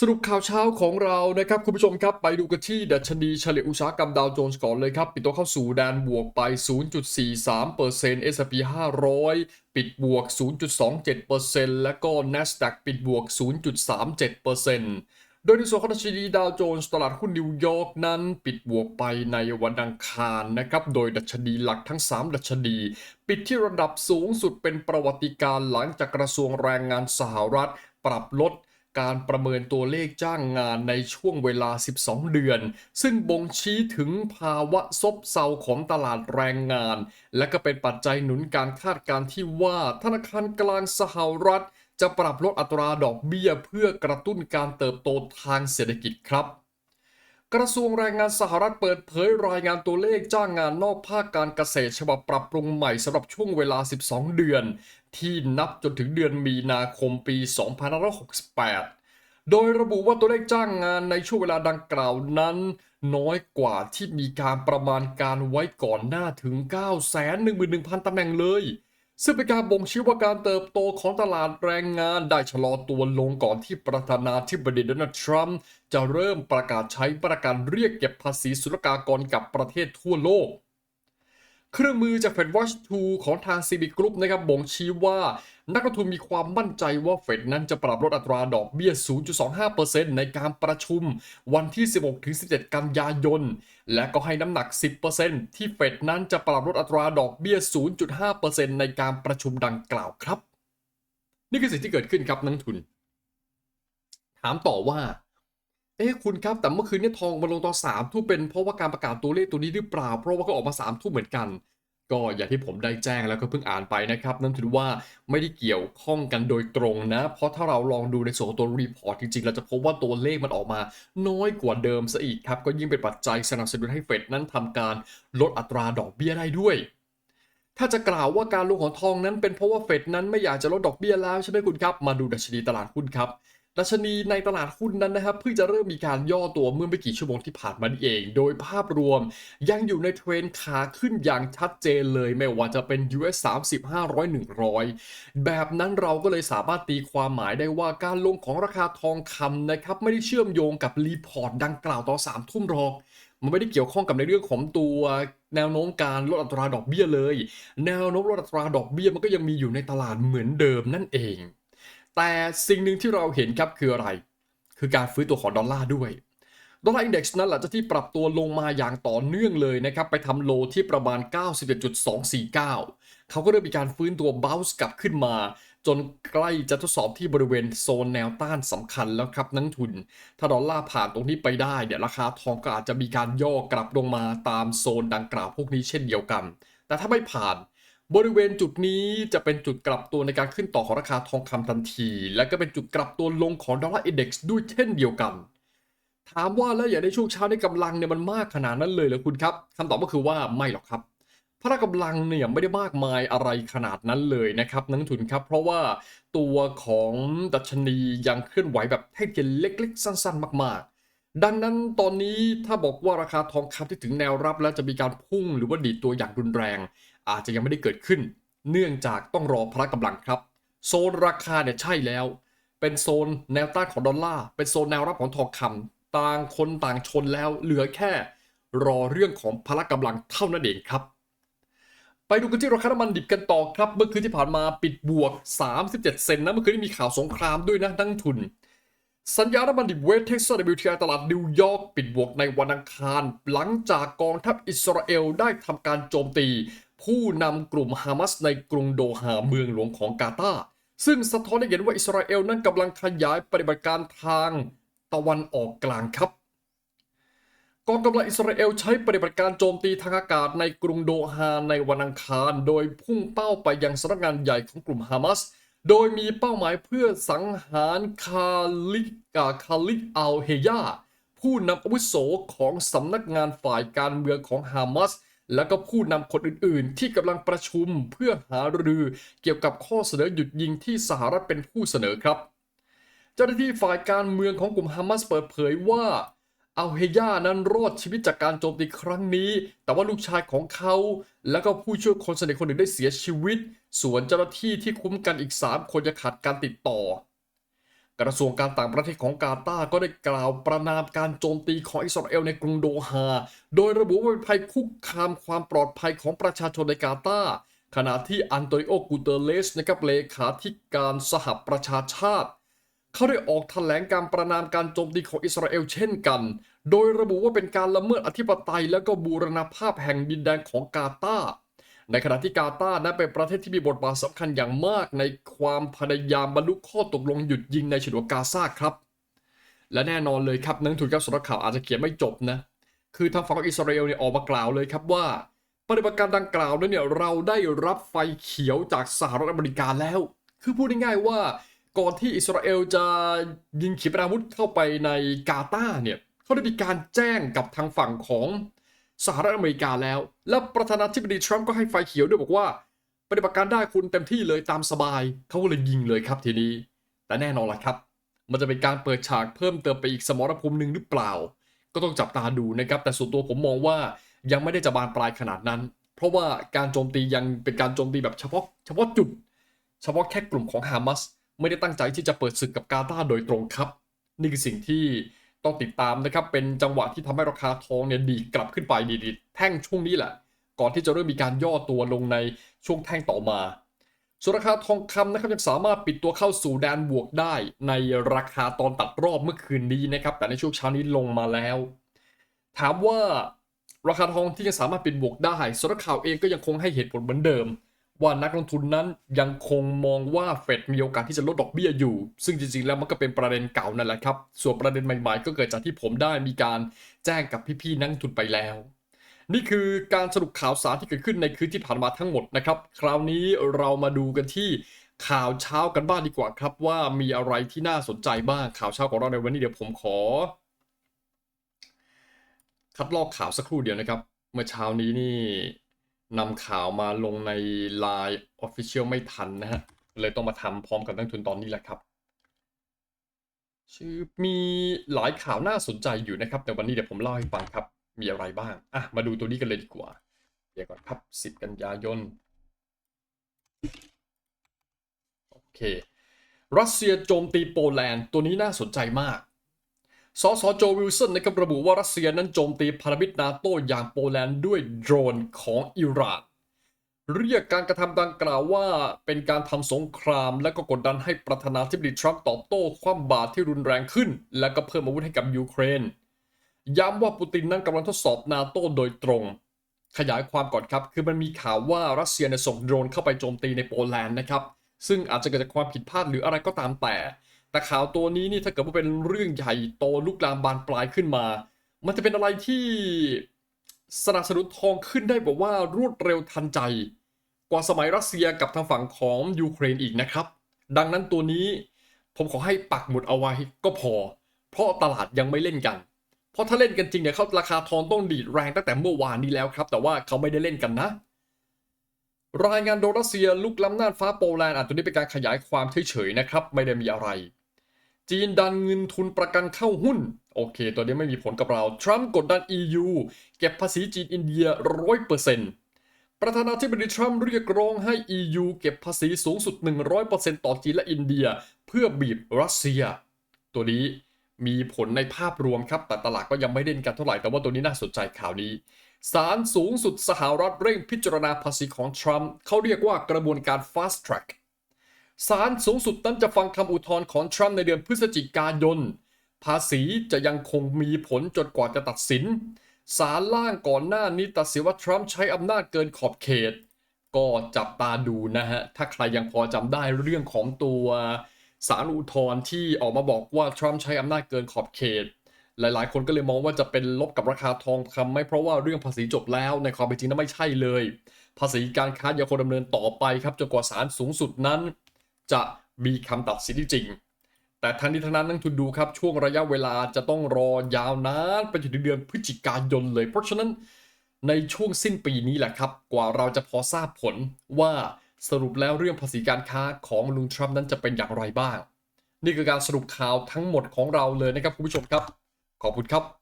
สรุปข่าวเช้าของเรานะครับ คุณผู้ชมครับ ไปดูกันที่ดัชนีเฉลี่ยอุตสาหกรรมดาวโจนส์ก่อนเลยครับ ปิดตัวเข้าสู่แดนบวกไป 0.43% S&P 500 ปิดบวก 0.27%และก็ NASDAQ ปิดบวก 0.37%โดยในส่วนของดัชนีดาวโจนส์ตลาดหุ้นนิวยอร์กนั้น ปิดบวกไปในวันอังคารนะครับ โดยดัชนีหลักทั้ง 3 ดัชนี ปิดที่ระดับสูงสุดเป็นประวัติการณ์หลังจากกระทรวงแรงงานสหรัฐ ปรับลด การประเมินตัวเลขจ้างงานในช่วงเวลา 12 เดือน ซึ่งบ่งชี้ถึงภาวะซบเซาของตลาดแรงงาน และก็เป็นปัจจัยหนุนการคาดการณ์ที่ว่าธนาคารกลางสหรัฐ จะปรับลดอัตราดอกเบี้ยเพื่อกระตุ้นการเติบโตทางเศรษฐกิจครับ กระทรวงแรงงานสหรัฐเปิดเผยรายงานตัวเลขจ้างงานนอกภาคการเกษตรฉบับปรับปรุงใหม่สำหรับช่วงเวลา 12 เดือน ที่นับจนถึงเดือนมีนาคมปี 2568 โดยระบุว่าตัวเลขจ้างงานในช่วงเวลาดังกล่าวนั้น น้อยกว่าที่มีการประมาณการไว้ก่อนหน้าถึง 911,000ตำแหน่งเลย ซึ่งเป็นการบ่งชี้ว่าการเติบโตของตลาดแรงงานได้ชะลอตัวลงก่อนที่ประธานาธิบดีโดนัลด์ทรัมป์จะเริ่มประกาศใช้ประกันเรียกเก็บภาษีศุลกากรกับประเทศทั่วโลก เครื่องมือจาก Fed Watch 2 ของทาง c b Group นะครับบ่งชี้ว่า นักลงทุนมีความมั่นใจว่าเฟดนั้นจะปรับลดอัตราดอกเบี้ย 0.25%ในการประชุมวันที่ 16-17 กันยายน และก็ให้น้ำหนัก 10%ที่เฟดนั้นจะปรับลดอัตราดอกเบี้ย 0.5%ในการประชุมดังกล่าวครับ นี่คือสิ่งที่เกิดขึ้นครับนักทุน ถามต่อว่า เอ๊ะคุณครับ แต่เมื่อคืนนี้ทองมาลงตอนสามทุ่มเป็นเพราะว่าการประกาศตัวเลขตัวนี้หรือเปล่า เพราะว่าก็ออกมาสามทุ่มเหมือนกัน ก็อย่างที่ผมได้แจ้งแล้วก็เพิ่งอ่านไปนะครับนั่นถือว่าไม่ได้เกี่ยวข้องกันโดยตรงนะ เพราะถ้าเราลองดูในส่วนของตัวรีพอร์ตจริงๆ เราจะพบว่าตัวเลขมันออกมาน้อยกว่าเดิมซะอีกครับ ก็ยิ่งเป็นปัจจัยสนับสนุนให้เฟดนั้นทำการลดอัตราดอกเบี้ยได้ด้วย ถ้าจะกล่าวว่าการลงของทองนั้นเป็นเพราะว่าเฟดนั้นไม่อยากจะลดดอกเบี้ยแล้วใช่ไหมคุณครับมาดูดัชนีตลาดหุ้นครับ ดัชนีในตลาดหุ้นนั้นนะครับเพิ่งจะเริ่มมีการย่อตัวเมื่อไม่กี่ชั่วโมงที่ผ่านมานี่เอง โดยภาพรวมยังอยู่ในเทรนขาขึ้นอย่างชัดเจนเลย ไม่ว่าจะเป็น US 30 500 100 แบบนั้นเราก็เลยสามารถตีความหมายได้ว่าการลงของราคาทองคำนะครับไม่ได้เชื่อมโยงกับรีพอร์ตดังกล่าวตอนสามทุ่มหรอกมันไม่ได้เกี่ยวข้องกับในเรื่องของตัวแนวโน้มการลดอัตราดอกเบี้ยเลย แนวโน้มลดอัตราดอกเบี้ยมันก็ยังมีอยู่ในตลาดเหมือนเดิมนั่นเอง แต่สิ่งหนึ่งที่เราเห็นครับคืออะไร คือการฟื้นตัวของดอลลาร์ด้วย ดอลลาร์อินเด็กซ์นั้นหลังจากที่ปรับตัวลงมาอย่างต่อเนื่องเลยนะครับ ไปทำโลที่ประมาณ91.249 เขาก็เริ่มมีการฟื้นตัวบ้าส์กลับขึ้นมา จนใกล้จะทดสอบที่บริเวณโซนแนวต้านสำคัญแล้วครับนักทุน ถ้าดอลลาร์ผ่านตรงนี้ไปได้เนี่ยราคาทองก็อาจจะมีการย่อกลับลงมาตามโซนดังกล่าวพวกนี้เช่นเดียวกัน แต่ถ้าไม่ผ่าน บริเวณจุดนี้จะเป็นจุดกลับตัวในการขึ้นต่อของราคาทองคำทันที และก็เป็นจุดกลับตัวลงของดอลลาร์อินเด็กซ์ด้วยเช่นเดียวกัน ถามว่าแล้วอย่างในช่วงเช้าในกำลังเนี่ยมันมากขนาดนั้นเลยเหรอคุณครับคำตอบก็คือว่าไม่หรอกครับพละกำลังเนี่ยไม่ได้มากมายอะไรขนาดนั้นเลยนะครับนักทุนครับ เพราะว่าตัวของดัชนียังเคลื่อนไหวแบบให้เกนเล็กๆ สั้น ๆ มากๆ ดังนั้นตอนนี้ถ้าบอกว่าราคาทองคำที่ถึงแนวรับแล้วจะมีการพุ่งหรือว่าดีดตัวอย่างรุนแรง อาจจะยังไม่ได้เกิดขึ้น เนื่องจากต้องรอพละกำลังครับ โซนราคาเนี่ยใช่แล้ว เป็นโซนแนวต้านของดอลลาร์เป็นโซนแนวรับของทองคำต่างคนต่างชนแล้วเหลือแค่รอเรื่องของพละกำลังเท่านั้นเองครับ ไปดูกันที่ราคาน้ำมันดิบกันต่อครับ เมื่อคืนที่ผ่านมาปิดบวก 37 เซนต์นะเมื่อคืนมีข่าวสงครามด้วยนะนักทุนสัญญาน้ำมันดิบเวสเท็กซัส WTI ตลาดนิวยอร์กปิดบวกในวันอังคาร หลังจากกองทัพอิสราเอลได้ทำการโจมตี ผู้นำกลุ่มฮามาสในกรุงโดฮาเมืองหลวงของกาตาร์ซึ่งสะท้อนให้เห็นว่าอิสราเอลนั้นกำลังขยายปฏิบัติการทางตะวันออกกลางครับกองกำลังอิสราเอลใช้ปฏิบัติการโจมตีทางอากาศในกรุงโดฮาในวันอังคาร โดยพุ่งเป้าไปยังสำนักงานใหญ่ของกลุ่มฮามาสโดยมีเป้าหมายเพื่อสังหารคาลิกาคาลิกอัลเฮยาผู้นำอาวุโสของสำนักงานฝ่ายการเมืองของฮามาส และก็ผู้นำคนอื่นๆ ที่กำลังประชุมเพื่อหารือเกี่ยวกับข้อเสนอหยุดยิงที่สหรัฐเป็นผู้เสนอครับ เจ้าหน้าที่ฝ่ายการเมืองของกลุ่มฮามาสเปิดเผยว่าอัลเฮยานั้นรอดชีวิตจากการโจมตีครั้งนี้ แต่ว่าลูกชายของเขา และก็ผู้ช่วยคนสนิทคนหนึ่งได้เสียชีวิต ส่วนเจ้าหน้าที่ที่คุ้มกันอีก 3 คนจะขาดการติดต่อ กระทรวงการต่างประเทศของกาตาร์ก็ได้กล่าวประนามการโจมตีของอิสราเอลในกรุงโดฮา โดยระบุว่าเป็นภัยคุกคามความปลอดภัยของประชาชนในกาตาร์ขณะที่อันโตนิโอ กูเตเลสนะครับเลขาธิการสหประชาชาติ เขาได้ออกแถลงการประนามการโจมตีของอิสราเอลเช่นกัน โดยระบุว่าเป็นการละเมิดอธิปไตยและก็บูรณภาพแห่งดินแดนของกาตาร์ ในขณะที่กาตาร์นั้นเป็นประเทศที่มีบทบาทสำคัญอย่างมากในความพยายามบรรลุข้อตกลงหยุดยิงในฉนวนกาซาครับ และแน่นอนเลยครับนักทุนกับสำนักข่าวอาจจะเขียนไม่จบนะ คือทางฝั่งของอิสราเอลเนี่ยออกมากล่าวเลยครับว่า ปฏิบัติการดังกล่าวนั้นเนี่ยเราได้รับไฟเขียวจากสหรัฐอเมริกาแล้ว คือพูดง่ายๆว่าก่อนที่อิสราเอลจะยิงขีปนาวุธเข้าไปในกาตาร์เนี่ยเขาได้มีการแจ้งกับทางฝั่งของ สหรัฐอเมริกาแล้ว และประธานาธิบดีทรัมป์ก็ให้ไฟเขียวด้วยบอกว่า ปฏิบัติการได้คุณเต็มที่เลยตามสบายเขาก็เลยยิงเลยครับทีนี้ แต่แน่นอนละครับ มันจะเป็นการเปิดฉากเพิ่มเติมไปอีกสมรภูมิหนึ่งหรือเปล่า ก็ต้องจับตาดูนะครับ แต่ส่วนตัวผมมองว่ายังไม่ได้จะบานปลายขนาดนั้น เพราะว่าการโจมตียังเป็นการโจมตีแบบเฉพาะ เฉพาะจุด เฉพาะแค่กลุ่มของฮามาสไม่ได้ตั้งใจที่จะเปิดศึกกับกาตาโดยตรงครับ นี่คือสิ่งที่ ต้องติดตามนะครับ เป็นจังหวะที่ทำให้ราคาทองเนี่ยดีกลับขึ้นไปดีดแท่งช่วงนี้แหละ ก่อนที่จะเริ่มมีการย่อตัวลงในช่วงแท่งต่อมาส่วนราคาทองคำนะครับยังสามารถปิดตัวเข้าสู่แดนบวกได้ ในราคาตอนตัดรอบเมื่อคืนนี้นะครับ แต่ในช่วงเช้านี้ลงมาแล้ว ถามว่าราคาทองที่ยังสามารถปิดบวกได้สำนักข่าวเองก็ยังคงให้เหตุผลเหมือนเดิม ว่านักลงทุนนั้นยังคงมองว่าเฟดมีโอกาสที่จะลดดอกเบี้ยอยู่ ซึ่งจริงๆแล้วมันก็เป็นประเด็นเก่านั่นแหละครับ ส่วนประเด็นใหม่ๆ ก็เกิดจากที่ผมได้มีการแจ้งกับพี่ๆนักทุนไปแล้ว นี่คือการสรุปข่าวสารที่เกิดขึ้นในคืนที่ผ่านมาทั้งหมดนะครับ คราวนี้เรามาดูกันที่ข่าวเช้ากันบ้างดีกว่าครับ ว่ามีอะไรที่น่าสนใจบ้างข่าวเช้าของเราในวันนี้เดี๋ยวผมขอ คัดลอกข่าวสักครู่เดียวนะครับ เมื่อเช้านี้นี่ นำข่าวมาลงใน Line Official ไม่ทันนะฮะ เลยต้องมาทำพร้อมกับนักทุนตอนนี้แหละครับ ชื่อมีหลายข่าวน่าสนใจอยู่นะครับ แต่วันนี้เดี๋ยวผมเล่าให้ฟังครับ มีอะไรบ้าง อะ มาดูตัวนี้กันเลยดีกว่า เดี๋ยวก่อนครับ 10 กันยายน โอเค รัสเซียโจมตีโปแลนด์ ตัวนี้น่าสนใจมาก สสโจวิลสันนะครับระบุว่ารัสเซียนั้นโจมตีพันธมิตรนาโต้อย่างโปแลนด์ด้วยโดรนของอิหร่านเรียกการกระทำดังกล่าวว่าเป็นการทำสงคราม และก็กดดันให้ประธานาธิบดีทรัมป์ตอบโต้ความบาตรที่รุนแรงขึ้น และก็เพิ่มอาวุธให้กับยูเครน ย้ำว่าปูตินนั้นกำลังทดสอบนาโต้โดยตรง ขยายความก่อนครับ คือมันมีข่าวว่ารัสเซียเนี่ยส่งโดรนเข้าไปโจมตีในโปแลนด์นะครับ ซึ่งอาจจะเกิดจากความผิดพลาดหรืออะไรก็ตามแต่ แต่ข่าวตัวนี้นี่ถ้าเกิดว่าเป็นเรื่องใหญ่โตลุกลามบานปลายขึ้นมา มันจะเป็นอะไรที่สนับสนุนทองขึ้นได้แบบว่ารวดเร็วทันใจ กว่าสมัยรัสเซียกับทางฝั่งของยูเครนอีกนะครับ ดังนั้นตัวนี้ผมขอให้ปักหมุดเอาไว้ก็พอ เพราะตลาดยังไม่เล่นกัน เพราะถ้าเล่นกันจริงเนี่ยเขาราคาทองต้องดีดแรงตั้งแต่เมื่อวานนี้แล้วครับ แต่ว่าเขาไม่ได้เล่นกันนะรายงานโดรัสเซียลุกล้ำน่านฟ้าโปแลนด์อาจจะนี้เป็นการขยายความเฉยๆนะครับ ไม่ได้มีอะไร จีนดันเงินทุนประกันเข้าหุ้น โอเค ตัวนี้ไม่มีผลกับเรา ทรัมป์กดดัน EU เก็บภาษีจีนอินเดียร้อยเปอร์เซ็นต์ประธานาธิบดีทรัมป์เรียกร้องให้ EU เก็บภาษีสูงสุด 100%ต่อจีนและอินเดีย เพื่อบีบรัสเซีย ตัวนี้มีผลในภาพรวมครับ แต่ตลาดก็ยังไม่เล่นกันเท่าไหร่ แต่ว่าตัวนี้น่าสนใจข่าวนี้ศาลสูงสุดสหรัฐเร่งพิจารณาภาษีของทรัมป์เขาเรียกว่ากระบวนการ fast track ศาลสูงสุดนั้นจะฟังคำอุทธรณ์ของทรัมป์ในเดือนพฤศจิกายน ภาษีจะยังคงมีผลจนกว่าจะตัดสิน ศาลล่างก่อนหน้านี้ตัดสินว่าทรัมป์ใช้อำนาจเกินขอบเขต ก็จับตาดูนะฮะ ถ้าใครยังพอจำได้เรื่องของตัวศาลอุทธรณ์ที่ออกมาบอกว่าทรัมป์ใช้อำนาจเกินขอบเขต หลายๆ คนก็เลยมองว่าจะเป็นลบกับราคาทองคำไหม่เพราะว่าเรื่องภาษีจบแล้วในความเป็นจริงนั้นไม่ใช่เลย ภาษีการค้ายังคงดำเนินต่อไปครับจนกว่าศาลสูงสุดนั้น จะมีคำตัดสินที่จริง แต่ทั้งนี้ทั้งนั้นนักทุนดูครับช่วงระยะเวลาจะต้องรอยาวนานไปจนถึงเดือนพฤศจิกายนเลย เพราะฉะนั้นในช่วงสิ้นปีนี้แหละครับ กว่าเราจะพอทราบผลว่าสรุปแล้วเรื่องภาษีการค้าของลุงทรัมป์นั้นจะเป็นอย่างไรบ้าง นี่คือการสรุปข่าวทั้งหมดของเราเลยนะครับคุณผู้ชมครับ ขอบคุณครับ